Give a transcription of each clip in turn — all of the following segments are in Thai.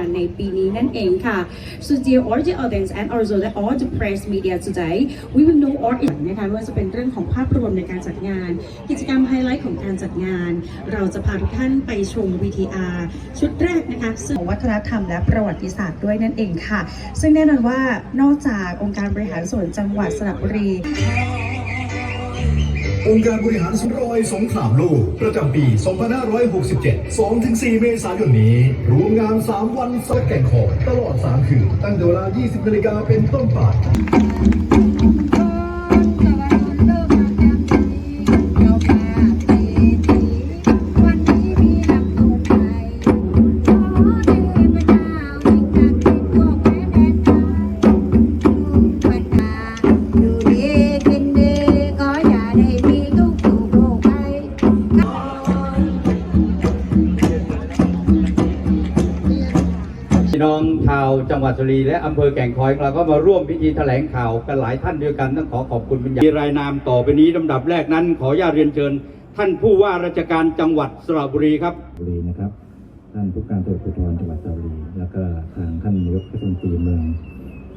านในปีนี้นั่นเองค่ะ so dear all the audience and also the all the press media today we will know all it นะคะว่าจะเป็นเรื่องของภาพรวมในการจัดงาน กิจกรรมไฮไลท์ของการจัดงาน เราจะพาทุกท่านไปชม VTR ชุดแรกนะคะซึ่งวัฒนธรรมและประวัติศาสตร์ด้วยนั่นเองค่ะ ซึ่งแน่นอนว่านอกจากองค์การบริหารส่วนจังหวัดสระบุรี องค์การบริหารสุรอยสงขลามโลกประจำปี 2567 2-4 เมษายนนี้รวมงาน 3 วันสักแก่งขอตลอด 3 คืน ตั้งแต่เวลา 20นาฬิกาเป็นต้นไป พี่น้องชาวจังหวัดสุรีและอำเภอแก่งคอยของเราก็มาร่วมพิธีแถลงข่าวกันหลายท่านด้วยกันต้องขอขอบคุณเป็นอย่างมีรายนามต่อไปนี้ลำดับแรกนั้น ขออนุญาตเรียนเชิญ ท่านผู้ว่าราชการจังหวัดสระบุรีครับบุรีนะครับ ท่านผู้การตำรวจภูธรจังหวัดสระบุรี แล้วก็ทางท่านนายกเทศมนตรีเมือง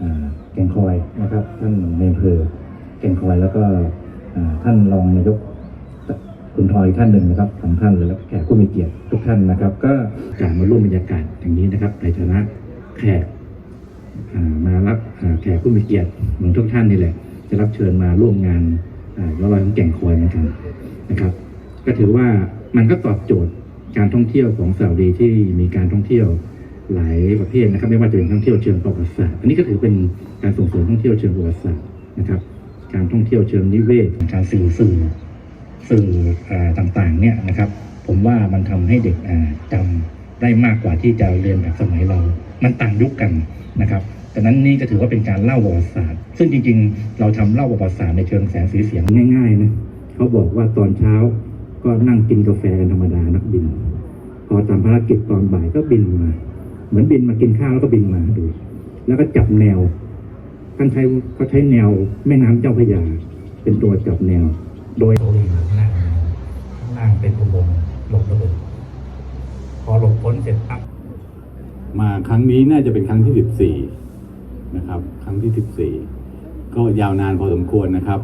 อ่าแก่งคอยนะครับ ท่านในอำเภอแก่งคอยแล้วก็อ่าท่านรองนายก คุณทอยท่านหนึ่งนะครับสองท่านเลยแล้วแขกผู้มีเกียรติทุกท่านนะครับ ก็การมาร่วมบรรยากาศอย่างนี้นะครับในฐานะแขกมารับแขกผู้มีเกียรติเหมือนทุกท่านนี่แหละ จะรับเชิญมาร่วมงานอ่าย้อนรอยของแก่งคอยเหมือนกันนะครับ ก็ถือว่ามันก็ตอบโจทย์การท่องเที่ยวของสระบุรีที่มีการท่องเที่ยวหลายประเภทนะครับ ไม่ว่าจะเป็นท่องเที่ยวเชิงประวัติศาสตร์อันนี้ก็ถือเป็นการส่งเสริมท่องเที่ยวเชิงประวัติศาสตร์นะครับ การท่องเที่ยวเชิงนิเวศการสื่อสื่อ สื่ออต่างๆเนี่ยนะครับ ผมว่ามันทำให้เด็กอ่าจำได้มากกว่าที่จะเรียนแบบสมัยเรา มันต่างยุคกันนะครับดังนั้นนี่ก็ถือว่าเป็นการเล่าประวัติศาสตร์ ซึ่งจริงๆ เราทำเล่าประวัติศาสตร์ในเชิงแสงสีเสียงง่ายๆนะเขาบอกว่าตอนเช้าก็นั่งกินกาแฟกันธรรมดานักบิน พอทำภารกิจตอนบ่ายก็บินมา เหมือนบินมากินข้าวแล้วก็บินมาดูแล้วก็จับแนวท่านใช้เขาใช้แนวแม่น้ำเจ้าพระยา เป็นตัวจับแนว โดยโอลีมาข้างล่างข้างล่างเป็นอุโมงค์หลบระเบิดพอหลบพ้นเสร็จปั๊บมาครั้งนี้น่าจะเป็นครั้งที่14นะครับ ครั้งที่14ก็ยาวนานพอสมควรนะครับ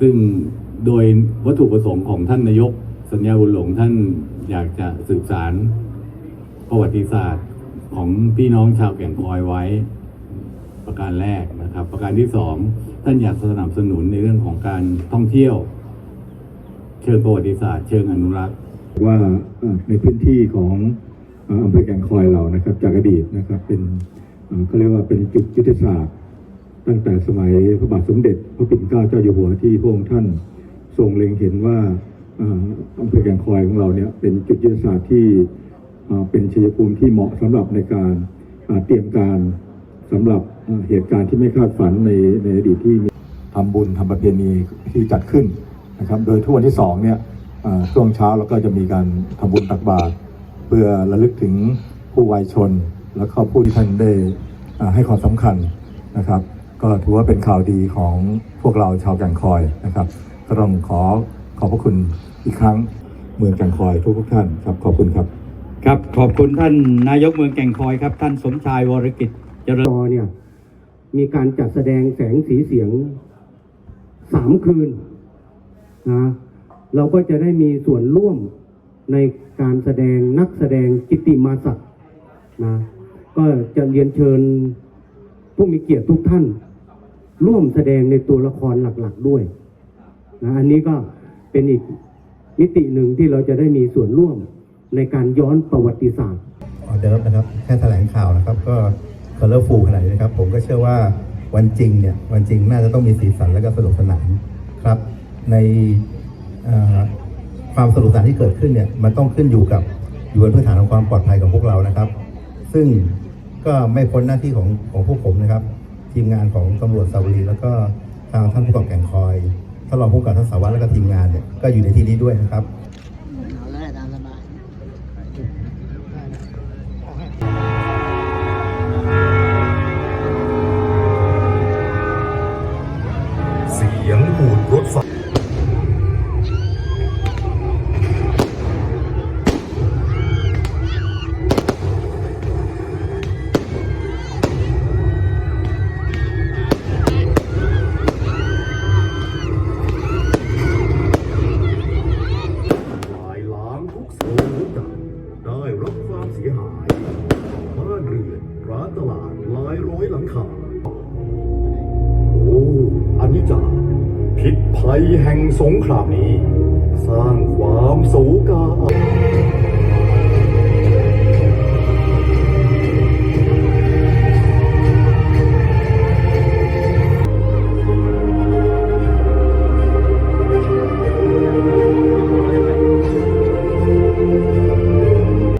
ซึ่งโดยวัตถุประสงค์ของท่านนายก สัญญาบุญหลงท่านอยากจะสืบสารประวัติศาสตร์ของพี่น้องชาวแก่งคอยไว้ ประการแรกนะครับ ประการที่สอง ท่านอยากสนับสนุนในเรื่องของการท่องเที่ยว เชิงประวัติศาสตร์ เชิงอนุรักษ์ ว่าในพื้นที่ของอำเภอแก่งคอยเรานะครับ จากอดีตนะครับเป็นเอ่อเขาเรียกว่าเป็นจุดยุทธศาสตร์ ตั้งแต่สมัยพระบาทสมเด็จ พระปิ่นเกล้าเจ้าอยู่หัวที่พระองค์ท่านทรงเล็งเห็นว่าอำเภอแก่งคอยของเราเนี่ยเป็นจุดยุทธศาสตร์ที่เป็นชัยภูมิที่เหมาะสำหรับในการเตรียมการ สำหรับเหตุการณ์ที่ไม่คาดฝันในในอดีตที่มีทำบุญทำประเพณีที่จัดขึ้นนะครับ โดยทุกวันที่สองเนี่ยช่วงเช้าเราก็จะมีการทำบุญตักบาตรเพื่อระลึกถึงผู้วัยชน และก็ผู้ที่ท่านได้ให้ความสำคัญนะครับ ก็ถือว่าเป็นข่าวดีของพวกเราชาวแก่งคอยนะครับ ก็ต้องขอขอบพระคุณอีกครั้งเมืองแก่งคอยทุกทุกท่านครับขอบคุณครับ ครับขอบคุณท่านนายกเมืองแก่งคอยครับ ท่านสมชายวรกิจ จรจอเนี่ยมีการจัดแสดงแสงสีเสียงสามคืนนะเราก็จะได้มีส่วนร่วมในการแสดงนักแสดงกิติมาศักดิ์นะก็จะเรียนเชิญผู้มีเกียรติทุกท่าน ร่วมแสดงในตัวละครหลักๆด้วยนะอันนี้ก็เป็นอีกมิติหนึ่งที่เราจะได้มีส่วนร่วมในการย้อนประวัติศาสตร์ออเดิร์ฟนะครับแค่แถลงข่าวนะครับก็ คอร์เลอร์ฟูขนาดนี้นะครับ ผมก็เชื่อว่าวันจริงเนี่ยวันจริงน่าจะต้องมีสีสันและก็สนุกสนานครับ ในความสนุกสนานที่เกิดขึ้นเนี่ยมันต้องขึ้นอยู่กับอยู่บนพื้นฐานของความปลอดภัยของพวกเรานะครับ ซึ่งก็ไม่พ้นหน้าที่ของของพวกผมนะครับ ทีมงานของตำรวจสาวรีแล้วก็ทางท่านผู้กำกับแก่งคอยท่านรองผู้กำกับท่านสาวัตรและก็ทีมงานเนี่ยก็อยู่ในที่นี้ด้วยนะครับ สียงหูดรถไฟ ภัยแห่งสงครามนี้ สร้างความโศกา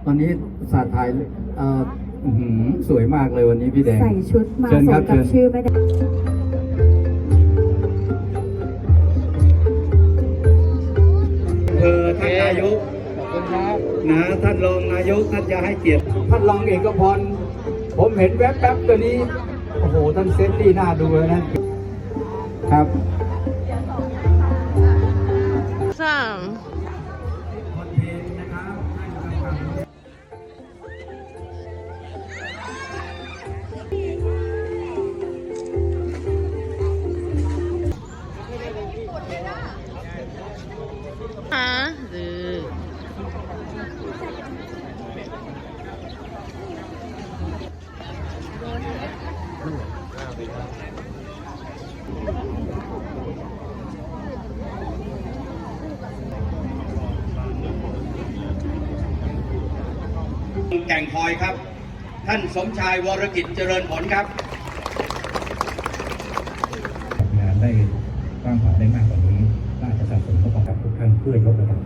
ตอนนี้ศาสตร์ไทยเอ่ออื้อหือสวยมากเลยวันนี้พี่แดง ใส่ชุดมาเชิญสครัมบกับเชิญ ชื่อไม่ได้ เออท่านนายกนะท่านรองนายกท่านจะให้เกียรติท่านรองเอกพรผมเห็นแวบๆตัวนี้ โอ้โห ท่านเซฟตี้น่าดูเลยนะ ครับ ก่งคอยครับ ท่านสมชายวรกิจเจริญผลครับงานได้สร้างขวางได้มากกว่านี้ก็อาจจะสะสมเข้ากับทุกท่านเพื่อยกระดับ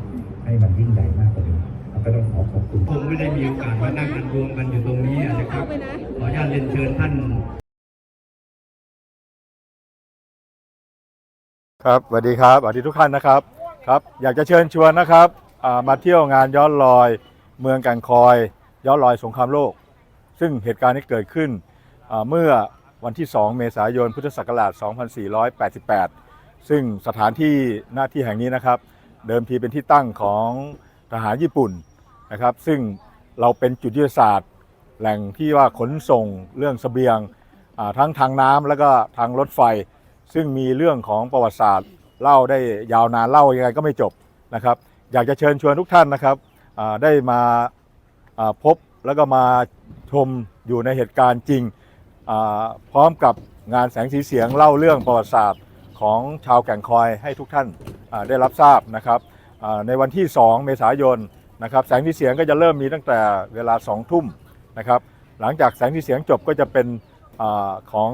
ให้มันยิ่งใหญ่มากกว่านี้เราก็ต้องขอขอบคุณคงไม่ได้มีโอกาสมานั่งกันรวมกันอยู่ตรงนี้นะครับขออนุญาตเรียนเชิญท่าน ครับสวัสดีครับสวัสดีทุกท่านนะครับครับ อยากจะเชิญชวนนะครับอ่ามาเที่ยวงานย้อนรอยเมืองแก่งคอย ย้อนรอยสงครามโลก ซึ่งเหตุการณ์นี้เกิดขึ้นเมื่อวันที่ 2 เมษายน พุทธศักราช 2488 ซึ่งสถานที่หน้าที่แห่งนี้นะครับ เดิมทีเป็นที่ตั้งของทหารญี่ปุ่นนะครับ ซึ่งเราเป็นจุดยุทธศาสตร์ แหล่งที่ว่าขนส่งเรื่องเสบียงทั้งทางน้ำแล้วก็ทางรถไฟ ซึ่งมีเรื่องของประวัติศาสตร์เล่าได้ยาวนานเล่ายังไงก็ไม่จบนะครับ อยากจะเชิญชวนทุกท่านนะครับได้มา พบแล้วก็มาชมอยู่ในเหตุการณ์จริง พร้อมกับงานแสงสีเสียงเล่าเรื่องประวัติศาสตร์ของชาวแก่งคอยให้ทุกท่านได้รับทราบนะครับในวันที่ 2 เมษายนนะครับแสงสีเสียงก็จะเริ่มมีตั้งแต่เวลา 2 ทุ่มนะครับหลังจากแสงสีเสียงจบก็จะเป็นอของ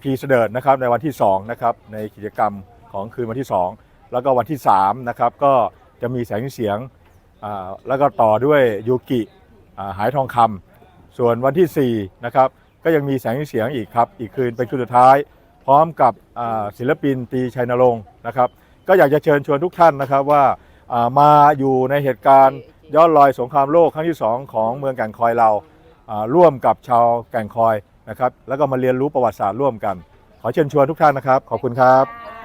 พีเสดิร์ดนะครับในวันที่2นะครับในกิจกรรมของคืนวันที่ 2 แล้วก็วันที่3นะครับก็จะมีแสงสีเสียงแล้วก็ต่อด้วยยูกิ หายทองคำส่วนวันที่4นะครับก็ยังมีแสงสีเสียงอีกครับ อีกคืนเป็นคืนสุดท้าย พร้อมกับอ่าศิลปินตรีชัยนรงค์นะครับ ก็อยากจะเชิญชวนทุกท่านนะครับว่าอ่ามาอยู่ในเหตุการณ์ย้อนรอยสงครามโลกครั้งที่ 2 ของเมืองแก่งคอยเราอ่าร่วมกับชาวแก่งคอยนะครับ แล้วก็มาเรียนรู้ประวัติศาสตร์ร่วมกัน ขอเชิญชวนทุกท่านนะครับ ขอบคุณครับ